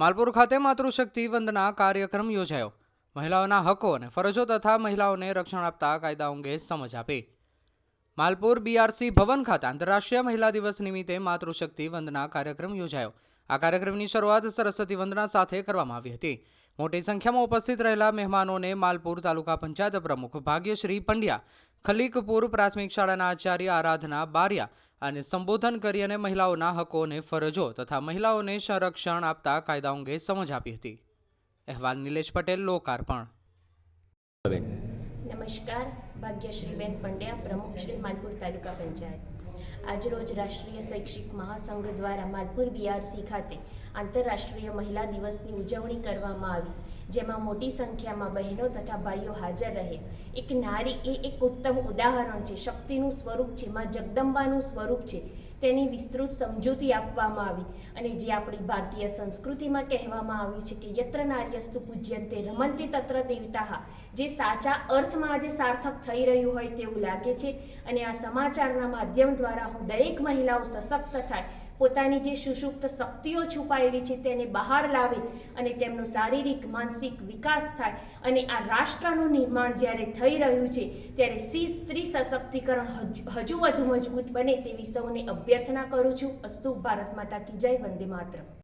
માલપુર ખાતે માતૃશક્તિ વંદના કાર્યક્રમ યોજાયો. મહિલાઓના હકો અને ફરજો તથા મહિલાઓને રક્ષણ આપતા કાયદા અંગે સમજ આપી. માલપુર બીઆરસી ભવન ખાતે આંતરરાષ્ટ્રીય મહિલા દિવસ નિમિત્તે માતૃશક્તિ વંદના કાર્યક્રમ યોજાયો. આ કાર્યક્રમની શરૂઆત સરસ્વતી વંદના સાથે કરવામાં આવી હતી. મોટી સંખ્યામાં ઉપસ્થિત રહેલા મહેમાનોને માલપુર તાલુકા પંચાયત પ્રમુખ ભાગ્યશ્રી પંડ્યા, ખલીકપુર પ્રાથમિક શાળાના આચાર્ય આરાધના બારિયા અને સંબોધન કરી અને મહિલાઓના હકો અને ફરજો તથા મહિલાઓને સંરક્ષણ આપતા કાયદા અંગે સમજ આપી હતી. અહેવાલ નિલેશ પટેલ, લોકાર્પણ. નમસ્કાર. ભાગ્યશ્રીબેન પંડ્યા પ્રમુખ શ્રી માલપુર તાલુકા પંચાયત. આજરોજ રાષ્ટ્રીય શૈક્ષિક મહાસંઘ દ્વારા માલપુર બીઆરસી ખાતે આંતરરાષ્ટ્રીય મહિલા દિવસની ઉજવણી કરવામાં આવી, જેમાં મોટી સંખ્યામાં બહેનો તથા ભાઈઓ હાજર રહે. એક નારી એ એક ઉત્તમ ઉદાહરણ છે, શક્તિનું સ્વરૂપ છે, માં જગદંબાનું સ્વરૂપ છે તેની વિસ્તૃત સમજૂતી આપવામાં આવી અને જે આપણી ભારતીય સંસ્કૃતિમાં કહેવામાં આવ્યું છે કે યત્ર નાર્યસ્તુ પૂજ્યંતે રમંતી તત્ર દેવતા જે સાચા અર્થમાં આજે સાર્થક થઈ રહ્યું હોય તેવું લાગે છે. અને આ સમાચારના માધ્યમ દ્વારા હું દરેક મહિલાઓ સશક્ત થાય પોતાની જે સુષુપ્ત શક્તિઓ છુપાયેલી છે તેને બહાર લાવે અને તેમનો શારીરિક, માનસિક વિકાસ થાય અને આ રાષ્ટ્રનું નિર્માણ જ્યારે થઈ રહ્યું છે, ત્યારે સી સ્ત્રી સશક્તિકરણ હજુ વધુ મજબૂત બને તેવી સૌને અભ્યર્થના કરું છું. અસ્તુ ભારત માતા કી જય, વંદે માતરમ.